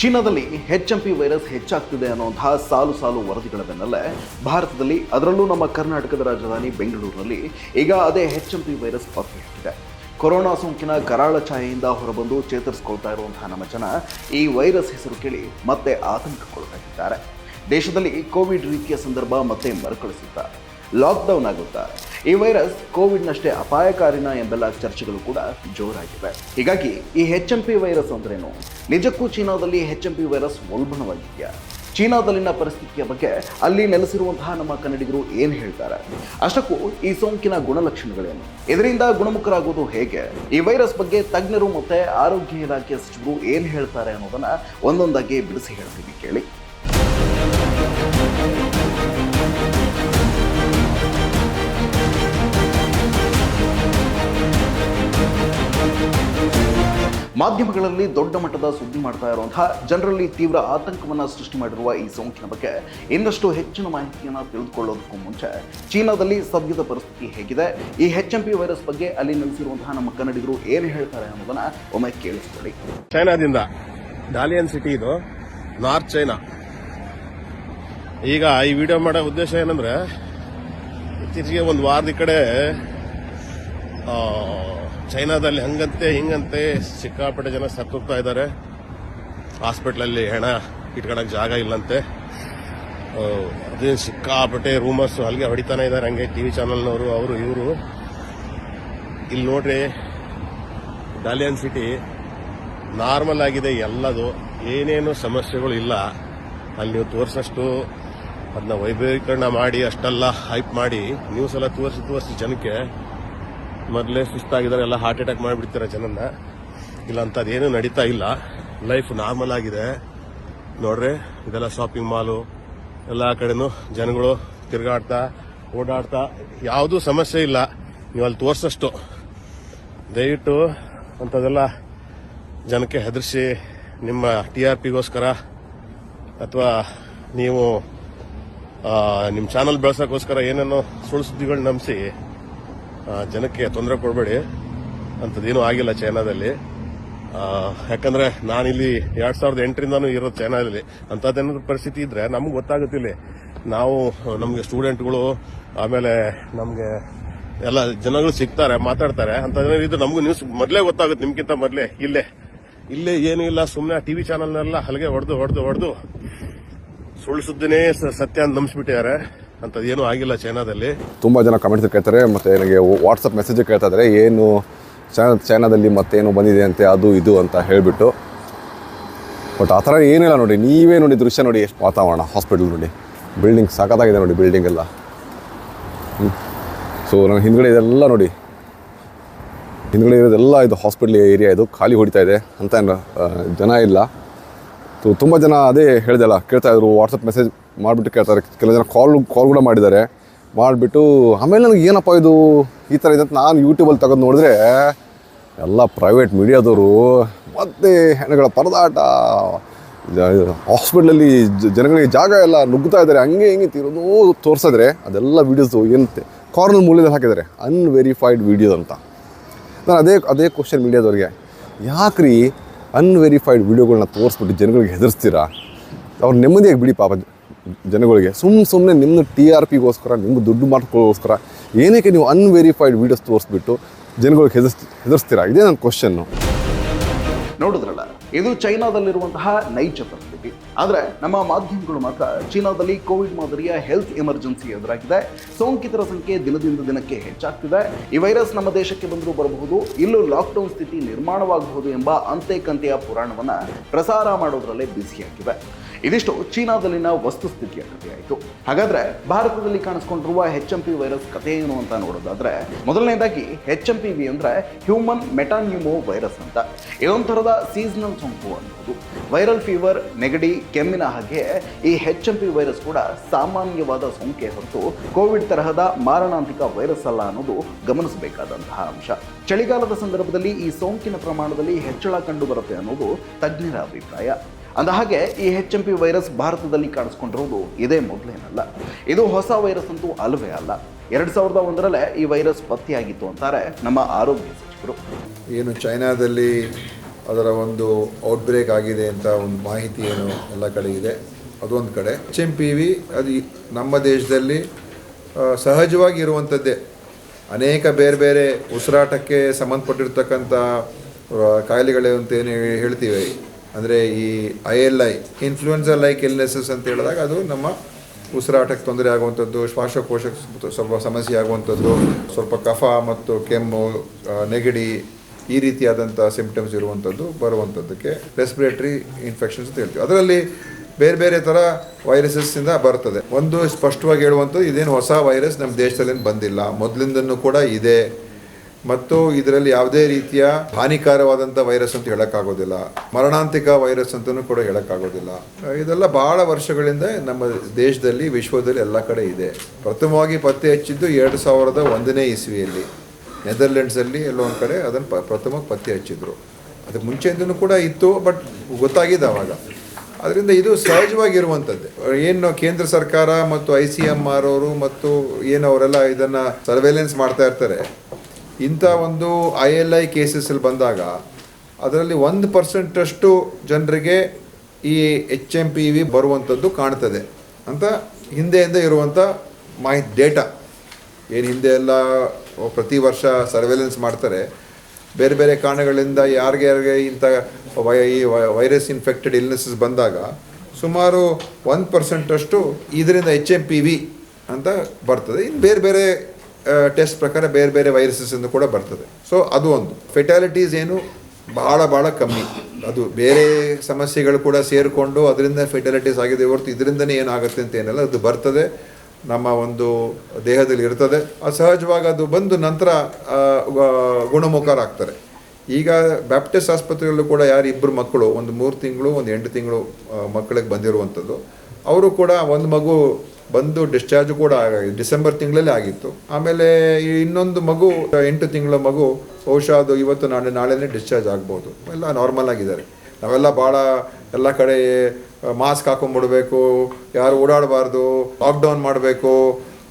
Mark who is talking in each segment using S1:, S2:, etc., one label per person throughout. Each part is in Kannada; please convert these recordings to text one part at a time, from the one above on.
S1: ಚೀನಾದಲ್ಲಿ ಎಚ್ ಎಂ ಪಿ ವೈರಸ್ ಹೆಚ್ಚಾಗ್ತಿದೆ ಅನ್ನೋಂತಹ ಸಾಲು ಸಾಲು ವರದಿಗಳ ಬೆನ್ನಲ್ಲೇ ಭಾರತದಲ್ಲಿ ಅದರಲ್ಲೂ ನಮ್ಮ ಕರ್ನಾಟಕದ ರಾಜಧಾನಿ ಬೆಂಗಳೂರಿನಲ್ಲಿ ಈಗ ಅದೇ ಎಚ್ ಎಂ ಪಿ ವೈರಸ್ ಪತ್ತೆಯಾಗಿದೆ ಕೊರೋನಾ ಸೋಂಕಿನ ಕರಾಳ ಛಾಯೆಯಿಂದ ಹೊರಬಂದು ಚೇತರಿಸಿಕೊಳ್ತಾ ಇರುವಂತಹ ನಮ್ಮ ಜನ ಈ ವೈರಸ್ ಹೆಸರು ಕೇಳಿ ಮತ್ತೆ ಆತಂಕಕ್ಕೊಳಗಾಗಿದ್ದಾರೆ. ದೇಶದಲ್ಲಿ ಕೋವಿಡ್ ರೀತಿಯ ಸಂದರ್ಭ ಮತ್ತೆ ಮರುಕಳಿಸುತ್ತಾ ಲಾಕ್ಡೌನ್ ಆಗುತ್ತಾ? ಈ ವೈರಸ್ ಕೋವಿಡ್ನಷ್ಟೇ ಅಪಾಯಕಾರಿನ ಎಂಬೆಲ್ಲ ಚರ್ಚೆಗಳು ಕೂಡ ಜೋರಾಗಿವೆ. ಹೀಗಾಗಿ ಈ ಹೆಚ್ ಎಂ ಪಿ ವೈರಸ್ ಅಂದ್ರೇನು? ನಿಜಕ್ಕೂ ಚೀನಾದಲ್ಲಿ ಹೆಚ್ ಎಂ ಪಿ ವೈರಸ್ ಉಲ್ಬಣವಾಗಿದೆಯಾ ಚೀನಾದಲ್ಲಿನ ಪರಿಸ್ಥಿತಿಯ ಬಗ್ಗೆ ಅಲ್ಲಿ ನೆಲೆಸಿರುವಂತಹ ನಮ್ಮ ಕನ್ನಡಿಗರು ಏನು ಹೇಳ್ತಾರೆ? ಅಷ್ಟಕ್ಕೂ ಈ ಸೋಂಕಿನ ಗುಣಲಕ್ಷಣಗಳೇನು? ಇದರಿಂದ ಗುಣಮುಖರಾಗುವುದು ಹೇಗೆ? ಈ ವೈರಸ್ ಬಗ್ಗೆ ತಜ್ಞರು ಮತ್ತೆ ಆರೋಗ್ಯ ಇಲಾಖೆಯ ಸಚಿವರು ಏನು ಹೇಳ್ತಾರೆ ಅನ್ನೋದನ್ನ ಒಂದೊಂದಾಗಿ ಬಿಡಿಸಿ ಹೇಳ್ತೀವಿ ಕೇಳಿ. ಮಾಧ್ಯಮಗಳಲ್ಲಿ ದೊಡ್ಡ ಮಟ್ಟದ ಸುದ್ದಿ ಮಾಡ್ತಾ ಇರುವಂತಹ ಜನರಲ್ಲಿ ತೀವ್ರ ಆತಂಕವನ್ನು ಸೃಷ್ಟಿ ಮಾಡಿರುವ ಈ ಸೋಂಕಿನ ಬಗ್ಗೆ ಇನ್ನಷ್ಟು ಹೆಚ್ಚಿನ ಮಾಹಿತಿಯನ್ನು ತಿಳಿದುಕೊಳ್ಳೋದಕ್ಕೂ ಮುಂಚೆ ಚೀನಾದಲ್ಲಿ ಸದ್ಯದ ಪರಿಸ್ಥಿತಿ ಹೇಗಿದೆ? ಈ ಹೆಚ್ ಎಂ ಪಿ ವೈರಸ್ ಬಗ್ಗೆ ಅಲ್ಲಿ ನೆಲೆಸಿರುವಂತಹ ನಮ್ಮ ಕನ್ನಡಿಗರು ಏನು ಹೇಳ್ತಾರೆ ಅನ್ನೋದನ್ನ ಒಮ್ಮೆ ಕೇಳಿಸ್ಕೊಳ್ಳಿ.
S2: ಚೈನಾದಿಂದ ಡಾಲಿಯನ್ ಸಿಟಿ ಇದು ನಾರ್ತ್ ಚೈನಾ ಈಗ ಈ ವಿಡಿಯೋ ಮಾಡೋ ಉದ್ದೇಶ ಏನಂದ್ರೆ, ಇತ್ತೀಚೆಗೆ ಒಂದು ವಾರದ ಕಡೆ ಚೈನಾದಲ್ಲಿ ಹಂಗಂತೆ, ಹಿಂಗಂತೆ ಸಿಕ್ಕಾಪಟ್ಟೆ ಜನ ಸತ್ತೋಗ್ತಾ ಇದ್ದಾರೆ. ಹಾಸ್ಪಿಟ್ಲಲ್ಲಿ ಹೆಣ ಇಟ್ಕೊಳಕ್ ಜಾಗ ಇಲ್ಲಂತೆ. ಅದೇ ಸಿಕ್ಕಾಪಟ್ಟೆ ರೂಮರ್ಸ್ ಅಲ್ಲಿಗೆ ಹೊಡಿತಾನೆ ಇದ್ದಾರೆ. ಹಂಗೆ ಟಿವಿ ಚಾನಲ್ನವರು, ಅವರು, ಇವರು. ಇಲ್ಲಿ ನೋಡ್ರಿ ಡಾಲಿಯನ್ ಸಿಟಿ ನಾರ್ಮಲ್ ಆಗಿದೆ ಎಲ್ಲದು. ಏನೇನು ಸಮಸ್ಯೆಗಳು ಇಲ್ಲ. ಅಲ್ಲಿ ನೀವು ತೋರಿಸಷ್ಟು ಅದನ್ನ ವೈಭವೀಕರಣ ಮಾಡಿ, ಅಷ್ಟೆಲ್ಲ ಹೈಪ್ ಮಾಡಿ ನ್ಯೂಸ್ ಎಲ್ಲ ತೋರಿಸಿ ತೋರಿಸಿ ಜನಕ್ಕೆ ಮೊದಲೇ ಸುಸ್ತಾಗಿದ್ದಾರೆ ಎಲ್ಲ ಹಾರ್ಟ್ ಅಟ್ಯಾಕ್ ಮಾಡಿಬಿಡ್ತಾರೆ ಜನನ್ನ? ಇಲ್ಲ ಅಂಥದ್ದೇನು ನಡೀತಾ ಇಲ್ಲ. ಲೈಫ್ ನಾರ್ಮಲ್ ಆಗಿದೆ. ನೋಡ್ರಿ, ಇದೆಲ್ಲ ಶಾಪಿಂಗ್ ಮಾಲು ಎಲ್ಲ ಕಡೆನೂ ಜನಗಳು ತಿರುಗಾಡ್ತಾ, ಓಡಾಡ್ತಾ, ಯಾವುದೂ ಸಮಸ್ಯೆ ಇಲ್ಲ. ನೀವು ಅಲ್ಲಿ ತೋರಿಸಷ್ಟು. ದಯವಿಟ್ಟು ಅಂಥದ್ದೆಲ್ಲ ಜನಕ್ಕೆ ಹೆದರಿಸಿ, ನಿಮ್ಮ ಟಿ ಆರ್ ಪಿಗೋಸ್ಕರ ಅಥವಾ ನೀವು ನಿಮ್ಮ ಚಾನಲ್ ಬೆಳೆಸೋಕ್ಕೋಸ್ಕರ ಏನೇನೋ ಸುಳ್ಳು ಸುದ್ದಿಗಳು ನಂಬಿಸಿ ಜನಕ್ಕೆ ತೊಂದರೆ ಕೊಡಬೇಡಿ ಅಂಥದ್ದೇನೂ ಆಗಿಲ್ಲ ಚೈನಾದಲ್ಲಿ. ಯಾಕಂದ್ರೆ ನಾನಿಲ್ಲಿ ಎರಡ್ ಸಾವಿರದ ಎಂಟರಿಂದಾನು ಇರೋದು ಚೈನಾದಲ್ಲಿ. ಅಂಥದ್ದೇನಾದ್ರು ಪರಿಸ್ಥಿತಿ ಇದ್ರೆ ನಮ್ಗೆ ಗೊತ್ತಾಗುತ್ತಿಲ್ಲ. ನಾವು, ನಮಗೆ ಸ್ಟೂಡೆಂಟ್ಗಳು, ಆಮೇಲೆ ನಮಗೆ ಎಲ್ಲ ಜನಗಳು ಸಿಗ್ತಾರೆ, ಮಾತಾಡ್ತಾರೆ. ಅಂತದೇನಾದ್ರು ಇದು ನಮಗೂ ನ್ಯೂಸ್ ಮೊದಲೇ ಗೊತ್ತಾಗುತ್ತೆ ನಿಮ್ಗಿಂತ ಮೊದಲೇ. ಇಲ್ಲೇ. ಇಲ್ಲೇ ಏನೂ ಇಲ್ಲ ಸುಮ್ಮನೆ ಟಿವಿ ಚಾನಲ್ನೆಲ್ಲ ಹಲಗೆ ಹೊಡೆದು ಹೊಡೆದು ಹೊಡೆದು. ಸುಳ್ಳು ಸುದ್ದಿನೇ ಸತ್ಯ ಅಂತ ನಂಬಿಸ್ಬಿಟ್ಟಿದ್ದಾರೆ. ಅಂಥದ್ದೇನೂ ಆಗಿಲ್ಲ ಚೈನಾದಲ್ಲಿ.
S3: ತುಂಬ ಜನ ಕಮೆಂಟ್ಸ್ ಕೇಳ್ತಾರೆ ಮತ್ತು ನನಗೆ ವಾಟ್ಸಪ್ ಮೆಸೇಜ್ ಕೇಳ್ತಾ ಇದ್ದಾರೆ ಏನು ಚೈನಾ ಚೈನಾದಲ್ಲಿ ಮತ್ತೇನು ಬಂದಿದೆ ಅಂತೆ ಅದು ಇದು ಅಂತ ಹೇಳಿಬಿಟ್ಟು. ಬಟ್ ಆ ಥರ ಏನಿಲ್ಲ ನೋಡಿ ನೀವೇ ನೋಡಿ ದೃಶ್ಯ ನೋಡಿ ಎಷ್ಟು ವಾತಾವರಣ ಹಾಸ್ಪಿಟಲ್ ನೋಡಿ. ಬಿಲ್ಡಿಂಗ್ ಸಖತ್ತಾಗಿದೆ ನೋಡಿ ಬಿಲ್ಡಿಂಗ್ ಎಲ್ಲ. ಸೊ ನನ್ನ ಹಿಂದ್ಗಡೆ ಇದೆಲ್ಲ ನೋಡಿ. ಹಿಂದ್ಗಡೆ ಇರೋದೆಲ್ಲ ಇದು ಹಾಸ್ಪಿಟ್ಲ್ ಏರಿಯಾ ಇದು ಖಾಲಿ ಹೊಡಿತಾ ಇದೆ ಅಂತ ಏನು, ಜನ ಇಲ್ಲ. ಸೊ ತುಂಬ ಜನ ಅದೇ ಹೇಳ್ದಲ್ಲ ಕೇಳ್ತಾ ಇದ್ರು ವಾಟ್ಸಪ್ ಮೆಸೇಜ್ ಮಾಡಿಬಿಟ್ಟು ಕೇಳ್ತಾರೆ. ಕೆಲವು ಜನ ಕಾಲ್ ಕಾಲ್ ಕೂಡ ಮಾಡಿದ್ದಾರೆ. ಮಾಡಿಬಿಟ್ಟು, ಆಮೇಲೆ ನನಗೆ ಏನಪ್ಪ ಇದು? ಈ ಥರ ಇದೆ ಅಂತ ನಾನು ಯೂಟ್ಯೂಬಲ್ಲಿ ತೆಗೆದು ನೋಡಿದ್ರೆ, ಎಲ್ಲ ಪ್ರೈವೇಟ್ ಮೀಡಿಯಾದವರು ಮತ್ತೆ ಹೆಣ್ಣುಗಳ ಪರದಾಟ. ಹಾಸ್ಪಿಟ್ಲಲ್ಲಿ ಜನಗಳಿಗೆ ಜಾಗ ಎಲ್ಲ ನುಗ್ಗುತ್ತಾ ಇದ್ದಾರೆ. ಹಂಗೆ ಹಿಂಗೆ ತಿರೋದು ತೋರಿಸಿದ್ರೆ, ಅದೆಲ್ಲ ವೀಡಿಯೋಸು ಏನಂತೆ ಕಾರ್ನರ್ ಮೂಲೆಯಲ್ಲಿ ಹಾಕಿದ್ದಾರೆ. ಅನ್ವೆರಿಫೈಡ್ ವೀಡಿಯೋಸ್ ಅಂತ. ನಾನು ಅದೇ ಅದೇ ಕ್ವಶನ್ ಮೀಡಿಯಾದವ್ರಿಗೆ ಯಾಕ್ರಿ? ಅನ್ವೆರಿಫೈಡ್ ವೀಡಿಯೋಗಳನ್ನ ತೋರಿಸ್ಬಿಟ್ಟು ಜನಗಳಿಗೆ ಹೆದರ್ಸ್ತೀರಾ? ಅವ್ರು ನೆಮ್ಮದಿಯಾಗಿ ಬಿಡಿ ಪಾಪ ಜನಗಳಿಗೆ. ಸುಮ್ಮ ಸುಮ್ಮನೆ ನಿಮ್ಮ ಟಿ ಆರ್ ಪಿಗೋಸ್ಕರ ನಿಮ್ಮ ದುಡ್ಡು ಮಾಡ್ಕೊಳ್ಳೋಸ್ಕರ ಏನಕ್ಕೆ ನೀವು ಅನ್ವೆರಿಫೈಡ್ ವೀಡಿಯೋಸ್ ತೋರಿಸ್ಬಿಟ್ಟು ಜನಗಳಿಗೆ ಹೆದರ್ಸ್, ಹೆದರ್ಸ್ತೀರಾ? ಇದೇ ನನ್ನ ಕ್ವಶನ್ನು
S1: ನೋಡಿದ್ರಲ್ಲ, ಇದು ಚೈನಾದಲ್ಲಿರುವಂತಹ ನೈಜ ಆದ್ರೆ ನಮ್ಮ ಮಾಧ್ಯಮಗಳು ಮಾತ್ರ ಚೀನಾದಲ್ಲಿ ಕೋವಿಡ್ ಮಾದರಿಯ ಹೆಲ್ತ್ ಎಮರ್ಜೆನ್ಸಿ ಎದುರಾಗಿದೆ. ಸೋಂಕಿತರ ಸಂಖ್ಯೆ ದಿನದಿಂದ ದಿನಕ್ಕೆ ಹೆಚ್ಚಾಗ್ತಿದೆ. ಈ ವೈರಸ್ ನಮ್ಮ ದೇಶಕ್ಕೆ ಬಂದರೂ ಬರಬಹುದು, ಇಲ್ಲೂ ಲಾಕ್ಡೌನ್ ಸ್ಥಿತಿ ನಿರ್ಮಾಣವಾಗಬಹುದು ಎಂಬ ಅಂತೆ ಕಂತೆಯ ಪುರಾಣವನ್ನು ಪ್ರಸಾರ ಮಾಡೋದರಲ್ಲೇ ಬ್ಯುಸಿಯಾಗಿದೆ ಇದಿಷ್ಟು ಚೀನಾದಲ್ಲಿನ ವಸ್ತುಸ್ಥಿತಿಯ ಕಥೆಯಾಯಿತು. ಹಾಗಾದರೆ ಭಾರತದಲ್ಲಿ ಕಾಣಿಸ್ಕೊಂಡಿರುವ ಹೆಚ್ ಎಂ ಪಿ ವೈರಸ್ ಕಥೆ ಏನು ಅಂತ ನೋಡೋದಾದರೆ, ಮೊದಲನೇದಾಗಿ ಹೆಚ್ ಎಂ ಪಿ ವಿ ಅಂದರೆ ಹ್ಯೂಮನ್ ಮೆಟಾನ್ಯೂಮೋ ವೈರಸ್ ಅಂತ ಇದೊಂಥರದ ಸೀಸನಲ್ ಸೋಂಕು ಅನ್ನೋದು. ವೈರಲ್ ಫೀವರ್ ನೆಗಡಿ ಕೆಮ್ಮಿನ ಹಾಗೆ ಈ ಹೆಚ್ ಎಂ ಪಿ ವೈರಸ್ ಕೂಡ ಸಾಮಾನ್ಯವಾದ ಸೋಂಕೆ ಹೊರತು ಕೋವಿಡ್ ತರಹದ ಮಾರಣಾಂತಿಕ ವೈರಸ್ ಅಲ್ಲ ಅನ್ನೋದು ಗಮನಿಸಬೇಕಾದಂತಹ ಅಂಶ. ಚಳಿಗಾಲದ ಸಂದರ್ಭದಲ್ಲಿ ಈ ಸೋಂಕಿನ ಪ್ರಮಾಣದಲ್ಲಿ ಹೆಚ್ಚಳ ಕಂಡು ಬರುತ್ತೆ ಅನ್ನೋದು ತಜ್ಞರ ಅಭಿಪ್ರಾಯ. ಅಂದಹಾಗೆ ಈ ಹೆಚ್ ಎಂ ಪಿ ವೈರಸ್ ಭಾರತದಲ್ಲಿ ಕಾಣಿಸ್ಕೊಂಡಿರೋದು ಇದೇ ಮೊದಲೇನಲ್ಲ. ಇದು ಹೊಸ ವೈರಸ್ ಅಂತೂ ಅಲ್ವೇ ಅಲ್ಲ. ಎರಡ್ ಸಾವಿರದ ಒಂದರಲ್ಲೇ ಈ ವೈರಸ್ ಪತ್ತೆಯಾಗಿತ್ತು ಅಂತಾರೆ ನಮ್ಮ ಆರೋಗ್ಯ ಸಚಿವರು.
S4: ಏನು ಚೈನಾದಲ್ಲಿ ಅದರ ಒಂದು ಔಟ್ಬ್ರೇಕ್ ಆಗಿದೆ ಅಂತ ಒಂದು ಮಾಹಿತಿ ಏನು ಎಲ್ಲ ಕಡೆ ಇದೆ. ಅದೊಂದು ಕಡೆ. ಎಚ್ ಎಂ ಪಿ ವಿ ಅದು ನಮ್ಮ ದೇಶದಲ್ಲಿ ಸಹಜವಾಗಿ ಇರುವಂಥದ್ದೇ ಅನೇಕ ಬೇರೆ ಬೇರೆ ಉಸಿರಾಟಕ್ಕೆ ಸಂಬಂಧಪಟ್ಟಿರ್ತಕ್ಕಂಥ ಕಾಯಿಲೆಗಳು ಅಂತ ಏನು ಹೇಳ್ತೀವಿ. ಅಂದರೆ ಈ I L I influenza like illnesses ಅಂತ ಹೇಳಿದಾಗ ಅದು ನಮ್ಮ ಉಸಿರಾಟಕ್ಕೆ ತೊಂದರೆ ಆಗುವಂಥದ್ದು ಶ್ವಾಸಕೋಶಕ್ಕೆ ಸ್ವಲ್ಪ ಸಮಸ್ಯೆ ಆಗುವಂಥದ್ದು, ಸ್ವಲ್ಪ ಕಫ ಮತ್ತು ಕೆಮ್ಮು ನೆಗಡಿ ಈ ರೀತಿಯಾದಂಥ ಸಿಂಪ್ಟಮ್ಸ್ ಇರುವಂಥದ್ದು ಬರುವಂಥದ್ದಕ್ಕೆ ರೆಸ್ಪಿರೇಟರಿ ಇನ್ಫೆಕ್ಷನ್ಸ್ ಅಂತ ಹೇಳ್ತೀವಿ. ಅದರಲ್ಲಿ ಬೇರೆ ಬೇರೆ ಥರ ವೈರಸಸ್ಸಿಂದ ಬರ್ತದೆ. ಒಂದು ಸ್ಪಷ್ಟವಾಗಿ ಹೇಳುವಂಥದ್ದು ಇದೇನು ಹೊಸ ವೈರಸ್ ನಮ್ಮ ದೇಶದಲ್ಲಿ ಬಂದಿಲ್ಲ. ಮೊದಲಿಂದನೂ ಕೂಡ ಇದೆ. ಮತ್ತು ಇದರಲ್ಲಿ ಯಾವುದೇ ರೀತಿಯ ಹಾನಿಕಾರವಾದಂಥ ವೈರಸ್ ಅಂತ ಹೇಳೋಕ್ಕಾಗೋದಿಲ್ಲ. ಮರಣಾಂತಿಕ ವೈರಸ್ ಅಂತಲೂ ಕೂಡ ಹೇಳೋಕ್ಕಾಗೋದಿಲ್ಲ. ಇದೆಲ್ಲ ಭಾಳ ವರ್ಷಗಳಿಂದ ನಮ್ಮ ದೇಶದಲ್ಲಿ, ವಿಶ್ವದಲ್ಲಿ ಎಲ್ಲ ಕಡೆ ಇದೆ. ಪ್ರಥಮವಾಗಿ ಪತ್ತೆ ಹಚ್ಚಿದ್ದು ಎರಡು ಸಾವಿರದ ಒಂದನೇ ಇಸ್ವಿಯಲ್ಲಿ. ನೆದರ್ಲೆಂಡ್ಸಲ್ಲಿ ಎಲ್ಲೋ ಒಂದು ಕಡೆ ಅದನ್ನು ಪ ಪ್ರಥಮ ಪತ್ತೆ ಹಚ್ಚಿದ್ರು. ಅದಕ್ಕೆ ಮುಂಚೆಯಿಂದನೂ ಕೂಡ ಇತ್ತು, ಬಟ್ ಗೊತ್ತಾಗಿದೆ ಆವಾಗ ಅದರಿಂದ ಇದು ಸಹಜವಾಗಿರುವಂಥದ್ದು ಏನು ಕೇಂದ್ರ ಸರ್ಕಾರ ಮತ್ತು ಐ ಸಿ ಎಂ ಆರ್ ಅವರು ಮತ್ತು ಏನು ಅವರೆಲ್ಲ ಇದನ್ನು ಸರ್ವೆಲೆನ್ಸ್ ಮಾಡ್ತಾ ಇರ್ತಾರೆ. ಇಂಥ ಒಂದು ಐ ಎಲ್ ಐ ಕೇಸಸ್ಸಲ್ಲಿ ಬಂದಾಗ ಅದರಲ್ಲಿ ಒಂದು ಪರ್ಸೆಂಟಷ್ಟು ಜನರಿಗೆ ಈ ಎಚ್ ಎಂ ಪಿ ವಿ ಬರುವಂಥದ್ದು ಕಾಣ್ತದೆ ಅಂತ ಹಿಂದೆಯಿಂದ ಇರುವಂಥ ಮಾಹಿತಿ, ಡೇಟಾ. ಏನು ಹಿಂದೆ ಎಲ್ಲ ಪ್ರತಿ ವರ್ಷ ಸರ್ವೆಲೆನ್ಸ್ ಮಾಡ್ತಾರೆ. ಬೇರೆ ಬೇರೆ ಕಾರಣಗಳಿಂದ ಯಾರಿಗೆ ಯಾರಿಗೆ ಇಂಥ ವೈ, ಈ ವೈರಸ್ ಇನ್ಫೆಕ್ಟೆಡ್ ಇಲ್ನೆಸಸ್ ಬಂದಾಗ ಸುಮಾರು ಒನ್ ಪರ್ಸೆಂಟಷ್ಟು ಇದರಿಂದ ಎಚ್ ಎಂ ಪಿ ವಿ ಅಂತ ಬರ್ತದೆ. ಇನ್ನು ಬೇರೆ ಬೇರೆ ಟೆಸ್ಟ್ ಪ್ರಕಾರ ಬೇರೆ ಬೇರೆ ವೈರಸಸ್ಸಿಂದ ಕೂಡ ಬರ್ತದೆ. ಸೊ ಅದು ಒಂದು. ಫೆಟಾಲಿಟೀಸ್ ಏನು ಭಾಳ ಭಾಳ ಕಮ್ಮಿ. ಅದು ಬೇರೆ ಸಮಸ್ಯೆಗಳು ಕೂಡ ಸೇರಿಕೊಂಡು ಅದರಿಂದ ಫೆಟಾಲಿಟೀಸ್ ಆಗಿದೆ ಹೊರತು ಇದರಿಂದನೇ ಏನಾಗುತ್ತೆ ಅಂತ ಏನಲ್ಲ. ಅದು ಬರ್ತದೆ. ನಮ್ಮ ಒಂದು ದೇಹದಲ್ಲಿ ಇರ್ತದೆ. ಅದು ಸಹಜವಾಗಿ ಅದು ಬಂದು ನಂತರ ಗುಣಮುಖರಾಗ್ತಾರೆ. ಈಗ ಬ್ಯಾಪ್ಟಿಸ್ಟ್ ಆಸ್ಪತ್ರೆಯಲ್ಲೂ ಕೂಡ ಯಾರು ಇಬ್ಬರು ಮಕ್ಕಳು, ಒಂದು ಮೂರು ತಿಂಗಳು, ಒಂದು ಎಂಟು ತಿಂಗಳು ಮಕ್ಕಳಿಗೆ ಬಂದಿರುವಂಥದ್ದು. ಅವರು ಕೂಡ ಒಂದು ಮಗು ಬಂದು ಡಿಸ್ಚಾರ್ಜ್ ಕೂಡ ಡಿಸೆಂಬರ್ ತಿಂಗಳಲ್ಲೇ ಆಗಿತ್ತು. ಆಮೇಲೆ ಇನ್ನೊಂದು ಮಗು, ಎಂಟು ತಿಂಗಳ ಮಗು, ಬಹುಶಃ ಅದು ಇವತ್ತು ನಾಳೆ, ನಾಳೆನೇ ಡಿಸ್ಚಾರ್ಜ್ ಆಗ್ಬೋದು. ಎಲ್ಲ ನಾರ್ಮಲ್ ಆಗಿದ್ದಾರೆ. ನಾವೆಲ್ಲ ಭಾಳ ಎಲ್ಲ ಕಡೆ ಮಾಸ್ಕ್ ಹಾಕೊಂಡ್ಬಿಡ್ಬೇಕು, ಯಾರು ಓಡಾಡಬಾರ್ದು ಲಾಕ್ಡೌನ್ ಮಾಡಬೇಕು,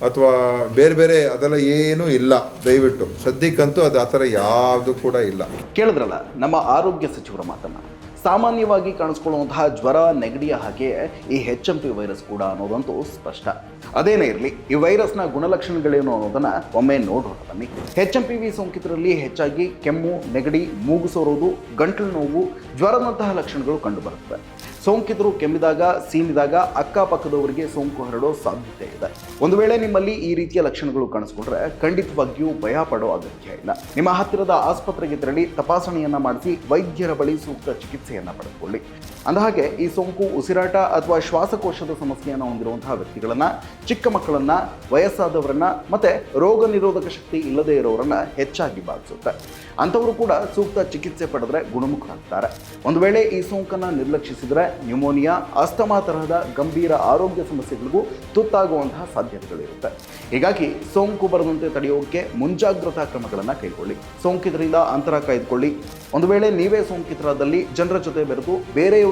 S4: ಅಥವಾ ಬೇರೆ ಬೇರೆ ಅದೆಲ್ಲ ಏನೂ ಇಲ್ಲ, ದಯವಿಟ್ಟು. ಸದ್ಯಕ್ಕಂತೂ ಅದು ಆ ಥರ ಯಾವುದು ಕೂಡ ಇಲ್ಲ.
S1: ಕೇಳಿದ್ರಲ್ಲ, ನಮ್ಮ ಆರೋಗ್ಯ ಸಚಿವರ ಮಾತನ್ನು. ಸಾಮಾನ್ಯವಾಗಿ ಕಾಣಿಸ್ಕೊಳ್ಳುವಂತಹ ಜ್ವರ ನೆಗಡಿಯ ಹಾಗೆ ಈ ಹೆಚ್ ಎಂ ಪಿ ವೈರಸ್ ಕೂಡ ಅನ್ನೋದಂತೂ ಸ್ಪಷ್ಟ. ಅದೇನೇ ಇರಲಿ, ಈ ವೈರಸ್ನ ಗುಣಲಕ್ಷಣಗಳೇನು ಅನ್ನೋದನ್ನ ಒಮ್ಮೆ ನೋಡೋಣ ಬನ್ನಿ. ಹೆಚ್ ಎಂ ಪಿ ವಿ ಸೋಂಕಿತರಲ್ಲಿ ಹೆಚ್ಚಾಗಿ ಕೆಮ್ಮು, ನೆಗಡಿ, ಮೂಗು ಸೋರೋದು, ಗಂಟಲು ನೋವು, ಜ್ವರದಂತಹ ಲಕ್ಷಣಗಳು ಕಂಡುಬರುತ್ತವೆ ಸೋಂಕಿತರು ಕೆಮ್ಮಿದಾಗ, ಸೀನಿದಾಗ ಅಕ್ಕಪಕ್ಕದವರಿಗೆ ಸೋಂಕು ಹರಡೋ ಸಾಧ್ಯತೆ ಇದೆ. ಒಂದು ವೇಳೆ ನಿಮ್ಮಲ್ಲಿ ಈ ರೀತಿಯ ಲಕ್ಷಣಗಳು ಕಾಣಿಸ್ಕೊಂಡ್ರೆ ಖಂಡಿತವಾಗಿಯೂ ಭಯ ಪಡೋ ಅಗತ್ಯ ಇಲ್ಲ. ನಿಮ್ಮ ಹತ್ತಿರದ ಆಸ್ಪತ್ರೆಗೆ ತೆರಳಿ ತಪಾಸಣೆಯನ್ನ ಮಾಡಿಸಿ ವೈದ್ಯರ ಬಳಿ ಸೂಕ್ತ ಚಿಕಿತ್ಸೆಯನ್ನ ಪಡೆದುಕೊಳ್ಳಿ. ಅಂದಹಾಗೆ, ಈ ಸೋಂಕು ಉಸಿರಾಟ ಅಥವಾ ಶ್ವಾಸಕೋಶದ ಸಮಸ್ಯೆಯನ್ನು ಹೊಂದಿರುವಂತಹ ವ್ಯಕ್ತಿಗಳನ್ನು, ಚಿಕ್ಕ ಮಕ್ಕಳನ್ನು, ವಯಸ್ಸಾದವರನ್ನು, ಮತ್ತು ರೋಗ ನಿರೋಧಕ ಶಕ್ತಿ ಇಲ್ಲದೇ ಇರೋರನ್ನು ಹೆಚ್ಚಾಗಿ ಬಾಧಿಸುತ್ತೆ. ಅಂಥವರು ಕೂಡ ಸೂಕ್ತ ಚಿಕಿತ್ಸೆ ಪಡೆದ್ರೆ ಗುಣಮುಖರಾಗ್ತಾರೆ. ಒಂದು ವೇಳೆ ಈ ಸೋಂಕನ್ನು ನಿರ್ಲಕ್ಷಿಸಿದರೆ ನ್ಯೂಮೋನಿಯಾ, ಅಸ್ತಮಾ ತರಹದ ಗಂಭೀರ ಆರೋಗ್ಯ ಸಮಸ್ಯೆಗಳಿಗೂ ತುತ್ತಾಗುವಂತಹ ಸಾಧ್ಯತೆಗಳಿರುತ್ತೆ. ಹೀಗಾಗಿ ಸೋಂಕು ಬರದಂತೆ ತಡೆಯೋಕೆ ಮುಂಜಾಗ್ರತಾ ಕ್ರಮಗಳನ್ನು ಕೈಗೊಳ್ಳಿ. ಸೋಂಕಿತರಿಂದ ಅಂತರ ಕಾಯ್ದುಕೊಳ್ಳಿ. ಒಂದು ವೇಳೆ ನೀವೇ ಸೋಂಕಿತರಾದಲ್ಲಿ ಜನರ ಜೊತೆ ಬೆರೆತು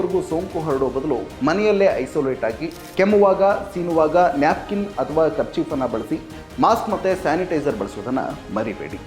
S1: ಬೇರೆಯವರಿಗೂ ಸೋಂಕು ಹರಡೋ ಬದಲು ಮನೆಯಲ್ಲೇ ಐಸೋಲೇಟ್ ಆಗಿ ಕೆಮ್ಮುವಾಗ, ಸೀನುವಾಗ, ನ್ಯಾಪ್ಕಿನ್ ಅಥವಾ ಕರ್ಚೀಫನ್ನು ಬಳಸಿ ಮಾಸ್ಕ್ ಮತ್ತು ಸ್ಯಾನಿಟೈಸರ್ ಬಳಸೋದನ್ನು ಮರಿಬೇಡಿ.